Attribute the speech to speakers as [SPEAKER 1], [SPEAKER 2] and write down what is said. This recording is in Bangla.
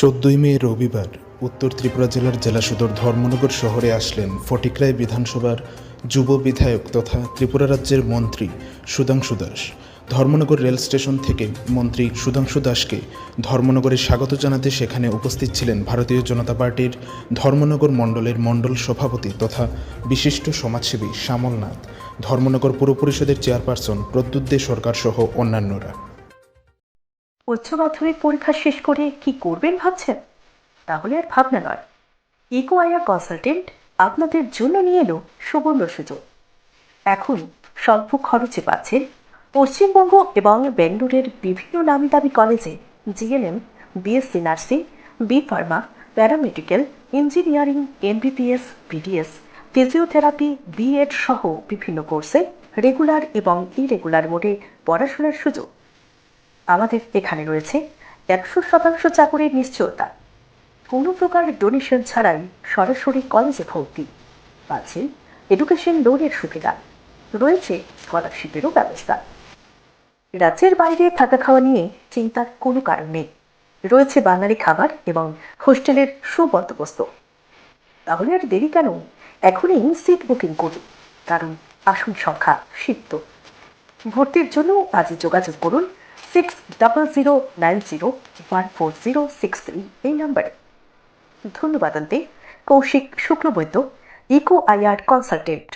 [SPEAKER 1] চোদ্দই মে, রবিবার, উত্তর ত্রিপুরা জেলার জেলা সদর ধর্মনগর শহরে আসলেন ফটিকরায় বিধানসভার যুব বিধায়ক তথা ত্রিপুরা রাজ্যের মন্ত্রী সুধাংশু দাস। ধর্মনগর রেল স্টেশন থেকে মন্ত্রী সুধাংশু দাসকে ধর্মনগরে স্বাগত জানাতে সেখানে উপস্থিত ছিলেন ভারতীয় জনতা পার্টির ধর্মনগর মণ্ডলের মণ্ডল সভাপতি তথা বিশিষ্ট সমাজসেবী শ্যামল নাথ ধর্মনগর পুর পরিষদের চেয়ারপারসন প্রদ্যুৎ দে সরকার সহ অন্যান্যরা।
[SPEAKER 2] উচ্চ মাধ্যমিক পরীক্ষা শেষ করে কি করবেন ভাবছেন? তাহলে আর ভাবনা নয়। ইকো আইআর কনসালটেন্ট আপনাদের জন্য নিয়ে এলো সুবর্ণ সুযোগ। এখন স্বল্প খরচে পাচ্ছেন পশ্চিমবঙ্গ এবং বেঙ্গলোরের বিভিন্ন নামি দামি কলেজে GNM, BSc nursing, B pharma, paramedical, engineering, MBBS, BDS, physiotherapy, BEd সহ বিভিন্ন কোর্সে রেগুলার এবং ইরেগুলার মোডে পড়াশোনার সুযোগ। আমাদের এখানে রয়েছে একশো শতাংশ চাকরির নিশ্চয়তা। কোনো প্রকার ডোনেশন ছাড়াই সরাসরি কলেজে ভর্তি। আছে এডুকেশন লোনের সুবিধা। রয়েছে স্কলারশিপেরও ব্যবস্থা। রাজ্যের বাইরে থাকা খাওয়া নিয়ে চিন্তার কোনো কারণ নেই। রয়েছে বাঙালি খাবার এবং হোস্টেলের সুবন্দোবস্ত। তাহলে আর দেরি কেন? এখনই সিট বুকিং করুন। কারণ আসন সংখ্যা সিদ্ধ ভর্তির জন্য আজই যোগাযোগ করুন six double zero nine zero one four zero six three এই নাম্বারে। ধন্যবাদ আনতে Koushik Shuklabaidya, eco IR consultant.